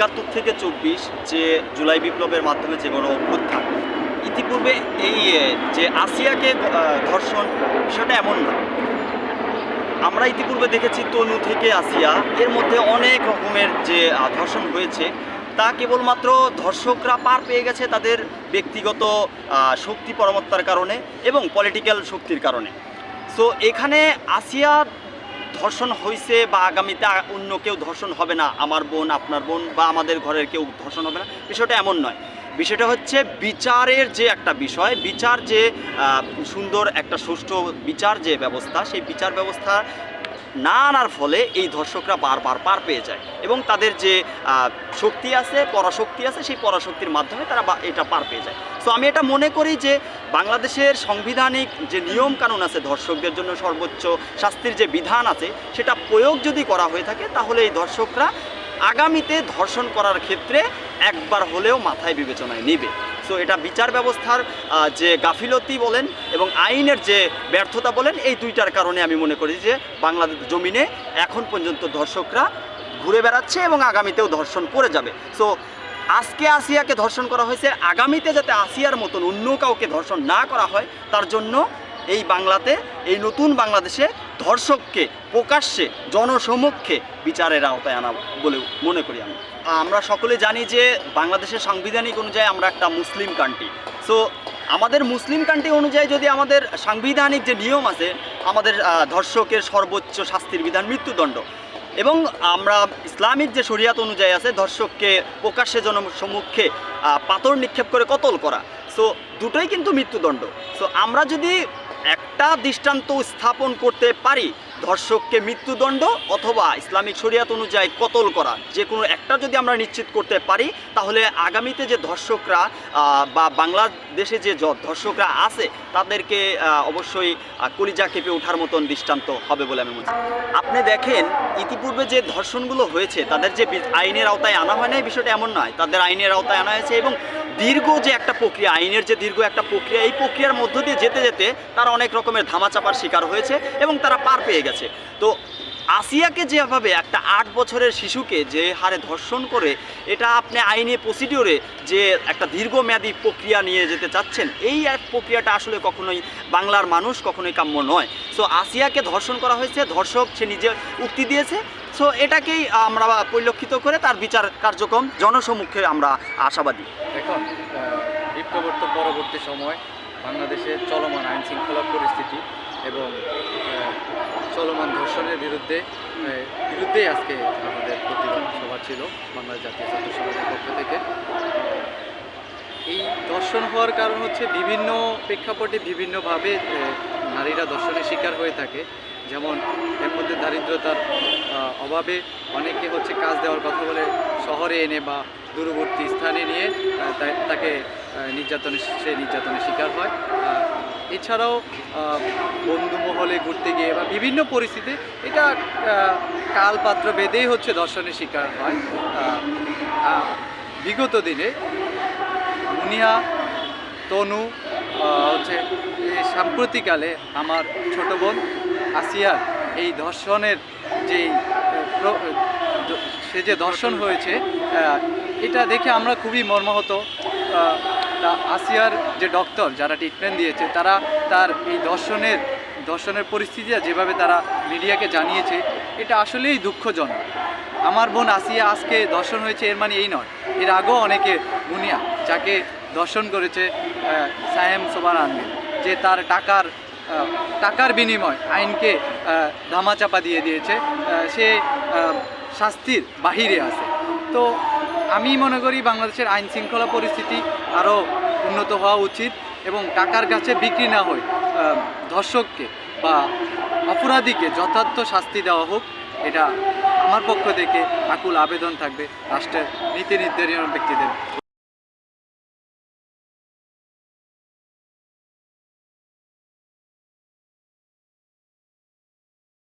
একাত্তর থেকে চব্বিশ যে জুলাই বিপ্লবের মাধ্যমে যে গণ অভ্যুত্থান, ইতিপূর্বে এই যে আসিয়াকে ধর্ষণ সেটা এমন না। আমরা ইতিপূর্বে দেখেছি তনু থেকে আসিয়া এর মধ্যে অনেক রকমের যে ধর্ষণ হয়েছে, তা কেবলমাত্র ধর্ষকরা পার পেয়ে গেছে তাদের ব্যক্তিগত শক্তি পরমত্তার কারণে এবং পলিটিক্যাল শক্তির কারণে। সো এখানে আসিয়া ধর্ষণ হয়েছে বা আগামীতে অন্য কেউ ধর্ষণ হবে না, আমার বোন, আপনার বোন বা আমাদের ঘরের কেউ ধর্ষণ হবে না, বিষয়টা এমন নয়। বিষয়টা হচ্ছে বিচারের যে একটা বিষয়, বিচার যে সুন্দর একটা সুষ্ঠু বিচার যে ব্যবস্থা, সেই বিচার ব্যবস্থা না আনার ফলে এই ধর্ষকরা বারবার পার পেয়ে যায় এবং তাদের যে শক্তি আছে, পরাশক্তি আছে, সেই পরাশক্তির মাধ্যমে তারা এটা পার পেয়ে যায়। সো আমি এটা মনে করি যে, বাংলাদেশের সাংবিধানিক যে নিয়ম কানুন আছে ধর্ষকদের জন্য সর্বোচ্চ শাস্তির যে বিধান আছে, সেটা প্রয়োগ যদি করা হয়ে থাকে, তাহলে এই ধর্ষকরা আগামীতে ধর্ষণ করার ক্ষেত্রে একবার হলেও মাথায় বিবেচনায় নেবে। সো এটা বিচার ব্যবস্থার যে গাফিলতি বলেন এবং আইনের যে ব্যর্থতা বলেন, এই দুইটার কারণে আমি মনে করি যে বাংলাদেশ জমিনে এখন পর্যন্ত ধর্ষকরা ঘুরে বেড়াচ্ছে এবং আগামীতেও ধর্ষণ করে যাবে। সো আজকে আসিয়াকে ধর্ষণ করা হয়েছে, আগামীতে যাতে আসিয়ার মতন অন্য কাউকে ধর্ষণ না করা হয়, তার জন্য এই বাংলাতে এই নতুন বাংলাদেশে ধর্ষককে প্রকাশ্যে জনসমক্ষে বিচারের আওতায় আনা বলে মনে করি আমি। আমরা সকলে জানি যে বাংলাদেশের সাংবিধানিক অনুযায়ী আমরা একটা মুসলিম কান্ট্রি সো আমাদের মুসলিম কান্ট্রি অনুযায়ী যদি আমাদের সাংবিধানিক যে নিয়ম আছে আমাদের ধর্ষকের সর্বোচ্চ শাস্তির বিধান মৃত্যুদণ্ড। এবং আমরা ইসলামিক যে শরিয়াত অনুযায়ী আছে ধর্ষককে প্রকাশ্যে জনসম্মুখে আহ, পাথর নিক্ষেপ করে কতল করা। সো দুটোই কিন্তু মৃত্যুদণ্ড। সো আমরা যদি একটা দৃষ্টান্ত স্থাপন করতে পারি। ধর্ষককে মৃত্যুদণ্ড অথবা ইসলামিক শরিয়াত অনুযায়ী কতল করা, যে কোনো একটা যদি আমরা নিশ্চিত করতে পারি, তাহলে আগামীতে যে ধর্ষকরা বা বাংলাদেশে যে ধর্ষকরা আছে, তাদেরকে অবশ্যই কলিজা কেঁপে ওঠার মতন দৃষ্টান্ত হবে বলে আমি মনে করি। আপনি দেখেন, ইতিপূর্বে যে ধর্ষণগুলো হয়েছে, তাদের যে আইনের আওতায় আনা হয় না বিষয়টা এমন নয় তাদের আইনের আওতায় আনা হয়েছে এবং দীর্ঘ যে একটা প্রক্রিয়া, আইনের যে দীর্ঘ একটা প্রক্রিয়া, এই প্রক্রিয়ার মধ্য দিয়ে যেতে যেতে তারা অনেক রকমের ধামাচাপার শিকার হয়েছে এবং তারা পার পেয়ে গেছে তো আসিয়াকে যেভাবে একটা আট বছরের শিশুকে যে হারে ধর্ষণ করে এটা আপনি আইনি প্রসিডিওরে যে একটা দীর্ঘমেয়াদী প্রক্রিয়া নিয়ে যেতে চাচ্ছেন এই এক প্রক্রিয়াটা আসলে কখনোই বাংলার মানুষ কখনোই কাম্য নয়। সো আসিয়াকে ধর্ষণ করা হয়েছে ধর্ষক সে নিজে উক্তি দিয়েছে। সো এটাকেই আমরা পরিলক্ষিত করে তার বিচার কার্যক্রম জনসম্মুখে আমরা আশাবাদী। এখন আহ, বিপ্লবোত্তর পরবর্তী সময় বাংলাদেশের চলমান আইন শৃঙ্খলা পরিস্থিতি এবং চলমান ধর্ষণের বিরুদ্ধে বিরুদ্ধেই আজকে আমাদের প্রতিবাদ সভা ছিল বাংলাদেশ জাতীয় ছাত্র সমাজের পক্ষ থেকে। এই দর্শন হওয়ার কারণ হচ্ছে বিভিন্ন প্রেক্ষাপটে বিভিন্নভাবে নারীরা দর্শনের শিকার হয়ে থাকে। যেমন, এর মধ্যে দারিদ্রতার অভাবে অনেকে হচ্ছে কাজ দেওয়ার কথা বলে শহরে এনে বা দূরবর্তী স্থানে নিয়ে তাকে নির্যাতনের, সে নির্যাতনের শিকার হয়। এছাড়াও বন্ধু মহলে ঘুরতে গিয়ে বা বিভিন্ন পরিস্থিতি এটা কালপাত্র বেঁধেই হচ্ছে দর্শনের শিকার হয়। বিগত দিনে মুনিয়া তনু হচ্ছে সাম্প্রতিকালে আমার ছোট বোন আসিয়ার এই ধর্ষণের যে সে যে ধর্ষণ হয়েছে এটা দেখে আমরা খুবই মর্মাহত। তা আসিয়ার যে ডক্টর যারা ট্রিটমেন্ট দিয়েছে, তারা তার এই দর্শনের দর্শনের পরিস্থিতি যেভাবে তারা মিডিয়াকে জানিয়েছে, এটা আসলেই দুঃখজনক। আমার বোন আসিয়া আজকে দর্শন হয়েছে, এর মানে এই নয়। এর আগেও অনেকে মুনিয়া যাকে দর্শন করেছে সায়েম সোবান আহমেদ, যে তার টাকার টাকার বিনিময় আইনকে ধামাচাপা দিয়ে দিয়েছে সে শাস্তির বাহিরে আছে। তো আমি মনে করি বাংলাদেশের আইন শৃঙ্খলা পরিস্থিতি আরও উন্নত হওয়া উচিত এবং টাকার কাছে বিক্রি না হয় ধর্ষককে বা অপরাধীকে যথার্থ শাস্তি দেওয়া হোক, এটা আমার পক্ষ থেকে আকুল আবেদন থাকবে রাষ্ট্রের নীতি নির্ধারণ ব্যক্তিদের।